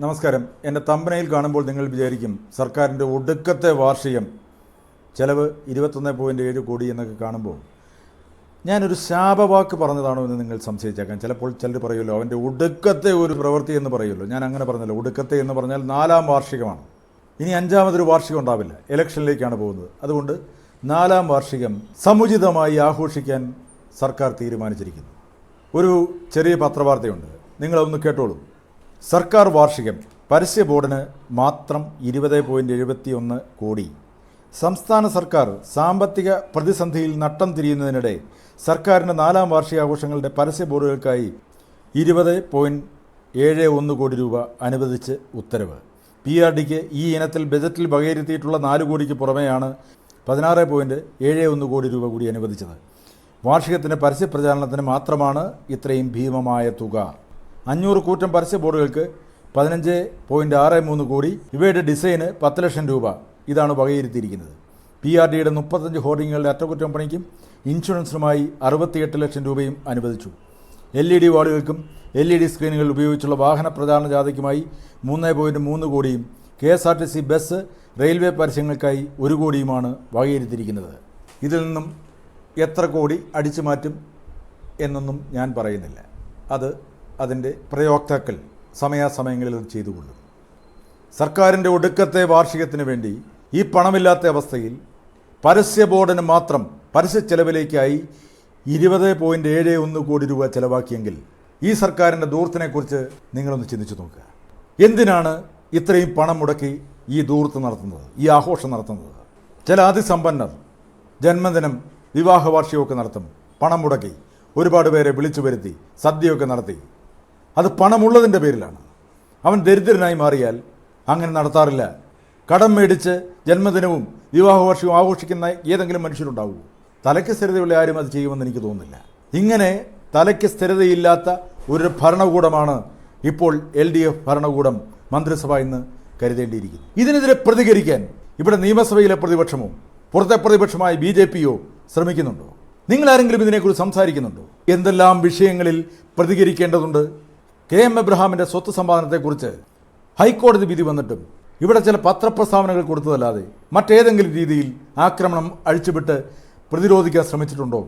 നമസ്കാരം. എന്റെ തമ്പനയിൽ കാണുമ്പോൾ നിങ്ങൾ വിചാരിക്കും സർക്കാരിന്റെ ഒടുക്കത്തെ വാർഷികം ചെലവ് ഇരുപത്തൊന്ന് പോയിന്റ് ഏഴ് കോടി എന്നൊക്കെ കാണുമ്പോൾ ഞാനൊരു ശാപവാക്ക് പറഞ്ഞതാണോ എന്ന് നിങ്ങൾ സംശയിച്ചേക്കാം. ചിലപ്പോൾ ചിലർ പറയുമല്ലോ അവന്റെ ഒടുക്കത്തെ ഒരു പ്രവൃത്തി എന്ന് പറയുമല്ലോ. ഞാൻ അങ്ങനെ പറഞ്ഞല്ലോ. ഒടുക്കത്തെ എന്ന് പറഞ്ഞാൽ നാലാം വാർഷികമാണ്. ഇനി അഞ്ചാമതൊരു വാർഷികം ഉണ്ടാവില്ല. ഇലക്ഷനിലേക്കാണ് പോകുന്നത്. അതുകൊണ്ട് നാലാം വാർഷികം സമുചിതമായി ആഘോഷിക്കാൻ സർക്കാർ തീരുമാനിച്ചിരിക്കുന്നു. ഒരു ചെറിയ പത്രവാർത്തയുണ്ട്. നിങ്ങളതൊന്ന് കേട്ടോളൂ. സർക്കാർ വാർഷികം പരസ്യ ബോർഡിന് മാത്രം ഇരുപത് പോയിന്റ് എഴുപത്തി ഒന്ന് കോടി. സംസ്ഥാന സർക്കാർ സാമ്പത്തിക പ്രതിസന്ധിയിൽ നട്ടം തിരിയുന്നതിനിടെ സർക്കാരിന്റെ നാലാം വാർഷികാഘോഷങ്ങളുടെ പരസ്യ ബോർഡുകൾക്കായി ഇരുപത് പോയിന്റ് ഏഴ് ഒന്ന് കോടി രൂപ അനുവദിച്ച് ഉത്തരവ്. പി ആർ ഡിക്ക് ഈ ഇനത്തിൽ ബജറ്റിൽ വകയിരുത്തിയിട്ടുള്ള നാല് കോടിക്ക് പുറമെയാണ് പതിനാറ് പോയിന്റ് ഏഴ് ഒന്ന് കോടി രൂപ കൂടി അനുവദിച്ചത്. വാർഷികത്തിന്റെ പരസ്യപ്രചാരണത്തിന് മാത്രമാണ് ഇത്രയും ഭീമമായ തുക. അഞ്ഞൂറ് കൂറ്റം പരസ്യ ബോർഡുകൾക്ക് പതിനഞ്ച് പോയിന്റ് ആറ് മൂന്ന് കോടി ഇവയുടെ ഡിസൈന് പത്ത് ലക്ഷം രൂപ. ഇതാണ് വകയിരുത്തിയിരിക്കുന്നത്. പി ആർ ഡിയുടെ മുപ്പത്തഞ്ച് ഹോർഡിങ്ങുകളുടെ അറ്റകുറ്റപ്പണിക്കും ഇൻഷുറൻസിനുമായി അറുപത്തിയെട്ട് ലക്ഷം രൂപയും അനുവദിച്ചു. എൽ ഇ ഡി വാർഡുകൾക്കും എൽ ഇ ഡി സ്ക്രീനുകൾ ഉപയോഗിച്ചുള്ള വാഹന പ്രചാരണ ജാഥയ്ക്കുമായി മൂന്ന് പോയിന്റ് മൂന്ന് കോടിയും K S R T C bus railway പരസ്യങ്ങൾക്കായി ഒരു കോടിയുമാണ് വകയിരുത്തിയിരിക്കുന്നത്. ഇതിൽ നിന്നും എത്ര കോടി അടിച്ചു മാറ്റും എന്നൊന്നും ഞാൻ പറയുന്നില്ല. അത് അതിന്റെ പ്രയോക്താക്കൾ സമയാസമയങ്ങളിൽ അത് ചെയ്തുകൊള്ളും. സർക്കാരിന്റെ ഒടുക്കത്തെ വാർഷികത്തിന് വേണ്ടി ഈ പണമില്ലാത്ത അവസ്ഥയിൽ പരസ്യ ബോർഡിന് മാത്രം പരസ്യ ചെലവിലേക്കായി ഇരുപത് പോയിന്റ് ഏഴ് ഒന്ന് കോടി രൂപ ചെലവാക്കിയെങ്കിൽ ഈ സർക്കാരിന്റെ ദൂർത്തിനെക്കുറിച്ച് നിങ്ങളൊന്ന് ചിന്തിച്ചു നോക്കുക. എന്തിനാണ് ഇത്രയും പണം മുടക്കി ഈ ദൂർത്ത് നടത്തുന്നത് ഈ ആഘോഷം നടത്തുന്നത്? ചില അതിസമ്പന്നർ ജന്മദിനം വിവാഹ വാർഷികമൊക്കെ നടത്തും പണം മുടക്കി ഒരുപാട് പേരെ വിളിച്ചു വരുത്തി സദ്യയൊക്കെ നടത്തി അത് പണമുള്ളതിന്റെ പേരിലാണ്. അവൻ ദരിദ്രനായി മാറിയാൽ അങ്ങനെ നടത്താറില്ല. കടം മേടിച്ച് ജന്മദിനവും വിവാഹവർഷവും ആഘോഷിക്കുന്ന ഏതെങ്കിലും മനുഷ്യരുണ്ടാവുമോ തലയ്ക്ക് സ്ഥിരതയുള്ള ആരും അത് ചെയ്യുമെന്ന് എനിക്ക് തോന്നുന്നില്ല. ഇങ്ങനെ തലയ്ക്ക് സ്ഥിരതയില്ലാത്ത ഒരു ഭരണകൂടമാണ് ഇപ്പോൾ എൽ ഡി എഫ് ഭരണകൂടം മന്ത്രിസഭ ഇന്ന് കരുതേണ്ടിയിരിക്കുന്നു. ഇതിനെതിരെ പ്രതികരിക്കാൻ ഇവിടെ നിയമസഭയിലെ പ്രതിപക്ഷമോ പുറത്തെ പ്രതിപക്ഷമായ ബി ജെ പിയോ ശ്രമിക്കുന്നുണ്ടോ? നിങ്ങളാരെങ്കിലും ഇതിനെക്കുറിച്ച് സംസാരിക്കുന്നുണ്ടോ? എന്തെല്ലാം വിഷയങ്ങളിൽ പ്രതികരിക്കേണ്ടതുണ്ട്? കെ എം എബ്രഹാമിന്റെ സ്വത്ത് സമ്പാദനത്തെക്കുറിച്ച് ഹൈക്കോടതി വിധി വന്നിട്ടും ഇവിടെ ചില പത്രപ്രസ്താവനകൾ കൊടുത്തതല്ലാതെ മറ്റേതെങ്കിലും രീതിയിൽ ആക്രമണം അഴിച്ചുവിട്ട് പ്രതിരോധിക്കാൻ ശ്രമിച്ചിട്ടുണ്ടോ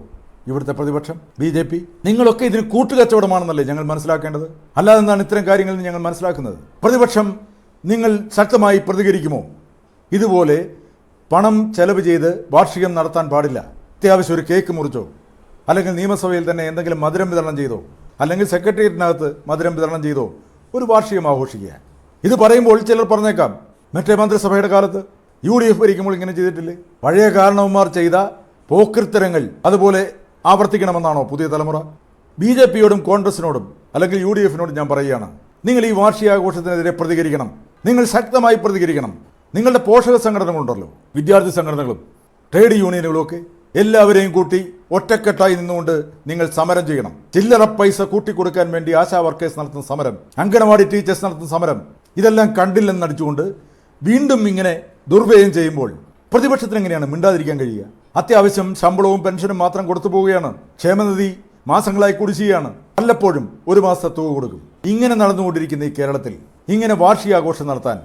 ഇവിടുത്തെ പ്രതിപക്ഷം? B J P? നിങ്ങളൊക്കെ ഇതിന് കൂട്ടുകച്ചവടമാണെന്നല്ലേ ഞങ്ങൾ മനസ്സിലാക്കേണ്ടത്? അല്ലാതെ എന്താണ് ഇത്തരം കാര്യങ്ങളിൽ ഞങ്ങൾ മനസ്സിലാക്കുന്നത്? പ്രതിപക്ഷം നിങ്ങൾ ശക്തമായി പ്രതികരിക്കുമോ? ഇതുപോലെ പണം ചെലവ് ചെയ്ത് വാർഷികം നടത്താൻ പാടില്ല. അത്യാവശ്യം ഒരു കേക്ക് മുറിച്ചോ? അല്ലെങ്കിൽ നിയമസഭയിൽ തന്നെ എന്തെങ്കിലും മധുരം വിതരണം ചെയ്തോ? അല്ലെങ്കിൽ സെക്രട്ടേറിയറ്റിനകത്ത് മധുരം വിതരണം ചെയ്തോ ഒരു വാർഷികം ആഘോഷിക്കുക. ഇത് പറയുമ്പോൾ ചിലർ പറഞ്ഞേക്കാം മറ്റേ മന്ത്രിസഭയുടെ കാലത്ത് യു ഡി എഫ് ഭരിക്കുമ്പോൾ ഇങ്ങനെ ചെയ്തിട്ടില്ലേ? പഴയ കാരണവന്മാർ ചെയ്ത പോക്കൃത്തരങ്ങൾ അതുപോലെ ആവർത്തിക്കണമെന്നാണോ പുതിയ തലമുറ? ബി ജെ പിയോടും കോൺഗ്രസിനോടും അല്ലെങ്കിൽ യു ഡി എഫിനോടും ഞാൻ പറയുകയാണ് നിങ്ങൾ ഈ വാർഷികാഘോഷത്തിനെതിരെ പ്രതികരിക്കണം. നിങ്ങൾ ശക്തമായി പ്രതികരിക്കണം. നിങ്ങളുടെ പോഷക സംഘടനകളുണ്ടല്ലോ വിദ്യാർത്ഥി സംഘടനകളും ട്രേഡ് യൂണിയനുകളും ഒക്കെ എല്ലാവരെയും കൂട്ടി ഒറ്റക്കെട്ടായി നിന്നുകൊണ്ട് നിങ്ങൾ സമരം ചെയ്യണം. ചില്ലറ പൈസ കൂട്ടിക്കൊടുക്കാൻ വേണ്ടി ആശാ വർക്കേഴ്സ് നടത്തുന്ന സമരം അങ്കണവാടി ടീച്ചേഴ്സ് നടത്തുന്ന സമരം ഇതെല്ലാം കണ്ടില്ലെന്ന് നടിച്ചുകൊണ്ട് വീണ്ടും ഇങ്ങനെ ദുർവ്യയം ചെയ്യുമ്പോൾ പ്രതിപക്ഷത്തിന് എങ്ങനെയാണ് മിണ്ടാതിരിക്കാൻ കഴിയുക? അത്യാവശ്യം ശമ്പളവും പെൻഷനും മാത്രം കൊടുത്തു പോവുകയാണ്. ക്ഷേമനിധി മാസങ്ങളായി കുടിശ്ശികയാണ് വല്ലപ്പോഴും ഒരു മാസത്തെ തുക കൊടുക്കും. ഇങ്ങനെ നടന്നുകൊണ്ടിരിക്കുന്ന ഈ കേരളത്തിൽ ഇങ്ങനെ വാർഷികാഘോഷം നടത്താൻ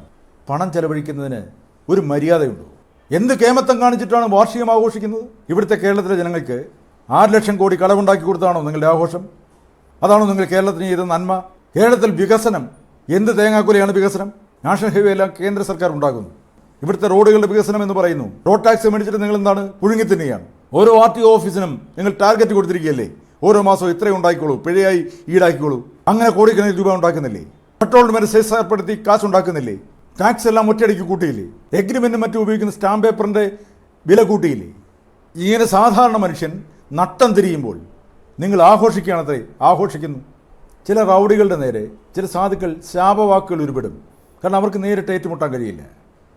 പണം ചെലവഴിക്കുന്നതിന് ഒരു മര്യാദയുണ്ടോ? എന്ത് കേമത്തം കാണിച്ചിട്ടാണ് വാർഷികം ആഘോഷിക്കുന്നത്? ഇവിടുത്തെ കേരളത്തിലെ ജനങ്ങൾക്ക് ആറ് ലക്ഷം കോടി കളവുണ്ടാക്കി കൊടുത്താണോ നിങ്ങളുടെ ആഘോഷം? അതാണോ നിങ്ങൾ കേരളത്തിന് ചെയ്ത നന്മ? കേരളത്തിൽ വികസനം എന്ത് തേങ്ങാക്കുലയാണ് വികസനം? നാഷണൽ ഹൈവേ എല്ലാം കേന്ദ്ര സർക്കാർ ഉണ്ടാക്കുന്നു. ഇവിടുത്തെ റോഡുകളുടെ വികസനം എന്ന് പറയുന്നു. റോഡ് ടാക്സ് മേടിച്ചിട്ട് നിങ്ങൾ എന്താണ്? പുഴുങ്ങി തിന്നുകയാണ്. ഓരോ ആർ ടി ഓഫീസിനും നിങ്ങൾ ടാർഗറ്റ് കൊടുത്തിരിക്കുകയല്ലേ? ഓരോ മാസവും ഇത്രയും ഉണ്ടാക്കിക്കോളൂ പിഴയായി ഈടാക്കിക്കോളൂ. അങ്ങനെ കോടിക്കണക്കിന് രൂപ ഉണ്ടാക്കുന്നില്ലേ? പെട്രോൾ മേലെ സെസ് ഏർപ്പെടുത്തി കാശ് ഉണ്ടാക്കുന്നില്ലേ ടാക്സ് എല്ലാം ഒറ്റയടിക്ക് കൂട്ടിയില്ലേ? എഗ്രിമെന്റും മറ്റും ഉപയോഗിക്കുന്ന സ്റ്റാമ്പ് പേപ്പറിന്റെ വില കൂട്ടിയില്ലേ? ഇങ്ങനെ സാധാരണ മനുഷ്യൻ നട്ടം തിരിയുമ്പോൾ നിങ്ങൾ ആഘോഷിക്കുകയാണത്രേ ആഘോഷിക്കുന്നു. ചില റൗഡികളുടെ നേരെ ചില സാധുക്കൾ ശാപവാക്കുകൾ ഉരുവിടും കാരണം അവർക്ക് നേരിട്ട് ഏറ്റുമുട്ടാൻ കഴിയില്ല.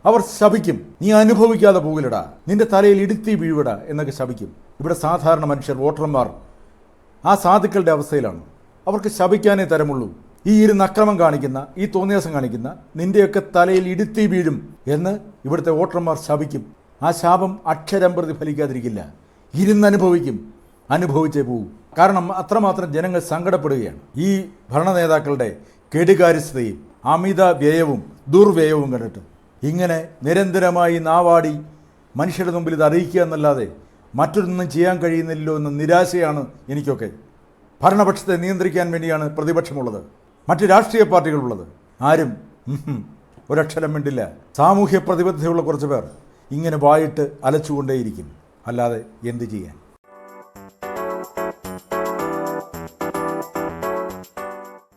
അവർ ശപിക്കും നീ അനുഭവിക്കാതെ പോകില്ലടാ നിന്റെ തലയിൽ ഇടുത്തി വീഴുവിടാ എന്നൊക്കെ ശപിക്കും. ഇവിടെ സാധാരണ മനുഷ്യർ വോട്ടർമാർ ആ സാധുക്കളുടെ അവസ്ഥയിലാണ്. അവർക്ക് ശപിക്കാനേ തരമുള്ളൂ. ഈ ഇരുന്ന് അക്രമം കാണിക്കുന്ന ഈ തോന്നിയാസം കാണിക്കുന്ന നിന്റെയൊക്കെ തലയിൽ ഇടുത്തി വീഴും എന്ന് ഇവിടുത്തെ വോട്ടർമാർ ശാപിക്കും. ആ ശാപം അക്ഷരം പ്രതിഫലിക്കാതിരിക്കില്ല ഇരുന്നനുഭവിക്കും. അനുഭവിച്ചേ പോകും കാരണം അത്രമാത്രം ജനങ്ങൾ സങ്കടപ്പെടുകയാണ്. ഈ ഭരണ നേതാക്കളുടെ കെടുകാര്യസ്ഥതയും അമിത വ്യയവും ദുർവ്യയവും കണ്ടിട്ട് ഇങ്ങനെ നിരന്തരമായി നാവാടി മനുഷ്യരുടെ മുമ്പിൽ ഇത് അറിയിക്കുക എന്നല്ലാതെ മറ്റൊന്നും ചെയ്യാൻ കഴിയുന്നില്ലല്ലോ എന്ന നിരാശയാണ് എനിക്കൊക്കെ. ഭരണപക്ഷത്തെ നിയന്ത്രിക്കാൻ വേണ്ടിയാണ് പ്രതിപക്ഷമുള്ളത്. മറ്റ് രാഷ്ട്രീയ പാർട്ടികളുള്ളത്. ആരും ഒരക്ഷരം മിണ്ടില്ല. സാമൂഹ്യ പ്രതിബദ്ധതയുള്ള കുറച്ച് പേർ ഇങ്ങനെ വായിട്ട് അലച്ചുകൊണ്ടേയിരിക്കും. അല്ലാതെ എന്ത് ചെയ്യാൻ?